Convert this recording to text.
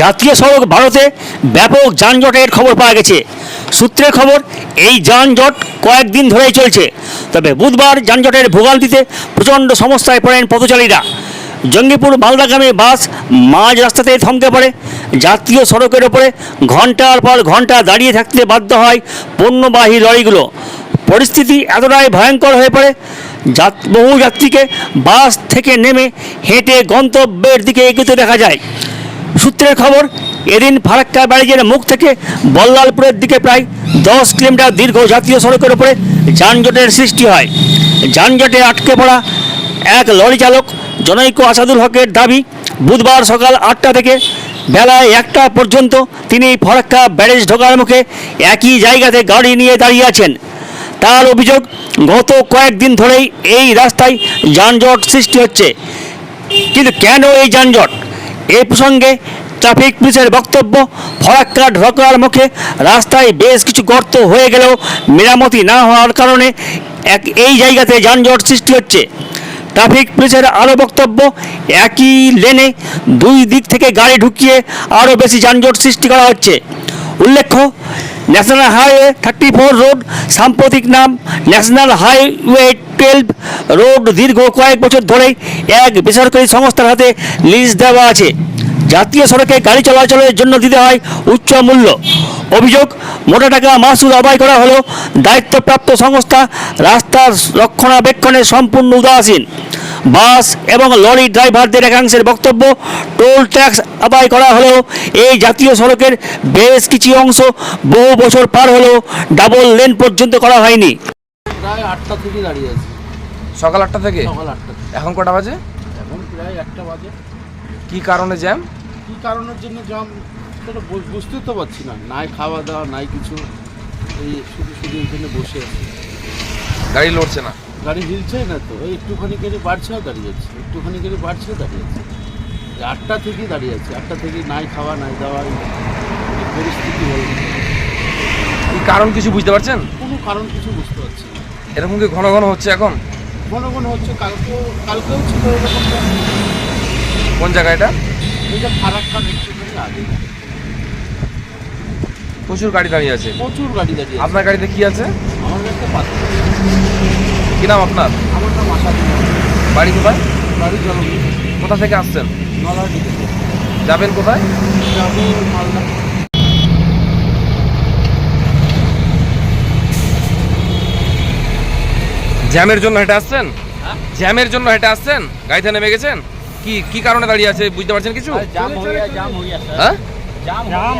জাতীয় সড়ক ভারতে ব্যাপক যানজটের খবর পাওয়া গেছে। সূত্রের খবর, এই যানজট কয়েকদিন ধরেই চলছে। তবে বুধবার যানজটের ভোগান্তিতে প্রচণ্ড সমস্যায় পড়েন পথচারীরা। জঙ্গিপুর মালদাগামী বাস মাঝ রাস্তাতে থমকে পড়ে। জাতীয় সড়কের ওপরে ঘণ্টার পর ঘণ্টা দাঁড়িয়ে থাকতে বাধ্য হয় পণ্যবাহী লরিগুলো। পরিস্থিতি এতটাই ভয়ঙ্কর হয়ে পড়ে বহু যাত্রীকে বাস থেকে নেমে হেঁটে গন্তব্যের দিকে এগোতে দেখা যায়। সূত্রের খবর, এদিন ফারাক্কা ব্যারেজের মুখ থেকে বল্লালপুরের দিকে প্রায় দশ কিলোমিটার দীর্ঘ জাতীয় সড়কের উপরে যানজটের সৃষ্টি হয়। যানজটে আটকে পড়া এক লরি চালক জনৈক আসাদুল হকের দাবি, বুধবার সকাল আটটা থেকে বেলায় একটা পর্যন্ত তিনি ফরাক্কা ব্যারেজ ঢোকার মুখে একই জায়গাতে গাড়ি নিয়ে দাঁড়িয়ে আছেন। তার অভিযোগ, গত কয়েকদিন ধরেই এই রাস্তায় যানজট সৃষ্টি হচ্ছে। কিন্তু কেন এই যানজট? এই প্রসঙ্গে ট্রাফিক পুলিশের বক্তব্য ফরাক্কা ঢোকার মুখে রাস্তায় বেশ কিছু গর্ত হয়ে গেলেও মেরামতি না হওয়ার কারণে এক, এই জায়গাতে যানজট সৃষ্টি হচ্ছে। ট্রাফিক পুলিশের আরও বক্তব্য, একই লেনে দুই দিক থেকে গাড়ি ঢুকিয়ে আরও বেশি যানজট সৃষ্টি করা হচ্ছে। উল্লেখ্য national highway thirty four road সাম্প্রতিক নাম ন্যাশনাল হাইওয়ে টুয়েলভ রোড দীর্ঘ কয়েক বছর ধরেই এক বেসরকারি সংস্থার হাতে লিজ দেওয়া আছে। জাতীয় সড়কে গাড়ি চলাচলের জন্য দিতে হয় উচ্চ মূল্য। অভিযোগ, মোটা টাকা মাসুল আদায় করা হলেও দায়িত্বপ্রাপ্ত সংস্থা রাস্তার রক্ষণাবেক্ষণে সম্পূর্ণ উদাসীন। বাস এবং লরি ড্রাইভারদের একাংশের বক্তব্য টোল ট্যাক্স আদায় করা হলেও এই জাতীয় সড়কের বেশ কিছু অংশ বহু বছর পার হলেও ডাবল লেন পর্যন্ত করা হয়নি। প্রায় আটটা থেকে দাঁড়িয়ে আছি। সকাল আটটা থেকে? সকাল আটটা থেকে। এখন কটা বাজে? এখন প্রায় একটা বাজে। কি কারণে জ্যাম? কী কারণের জন্য জ্যাম? সেটা বুঝতেই তো পারছি না। নাই খাওয়া দাওয়া নাই কিছু। এই শুধু শুধু এখানে বসে আছি। গাড়ি লড়ছে না। গাড়ি হিলছেই না তো? এই একটুখানি করে বাড়ছেও দাঁড়িয়ে আছে। একটুখানি করে বাড়ছেও দাঁড়িয়ে আছে। আটটা থেকেই দাঁড়িয়ে আছে। আটটা থেকে নাই খাওয়া নাই দাওয়া পরিস্থিতি কি কারণ কিছু বুঝতে পারছেন? কোনো কারণ কিছু বুঝতে পারছি না। এরকম কি ঘন ঘন হচ্ছে এখন? ঘন ঘন হচ্ছে। কালকেও কালকেও ছিল এরকমটা কোন জায়গায় এটা? এই যে ফারাক্কার একটুখানি আগে। প্রচুর গাড়ি দাঁড়িয়ে আছে। প্রচুর গাড়ি দাঁড়িয়ে আপনার গাড়িতে কি আছে? আমার কাছে পাত্র কি নাম আপনার? আমার নাম আশা বাড়ি কোথায়? বাড়ি জলমি কোথা থেকে আসছেন? থেকে যাবেন কোথায়? যাব মালদা। জ্যামের জন্য হেঁটে আসছেন? জ্যামের জন্য হেঁটে আসছেন? গাড়িতে নেমে গেছেন? কি কি কারণে দাঁড়িয়ে আছে বুঝতে পারছেন কিছু? জাম হয়ে জাম হয়ে হ্যাঁ? জাম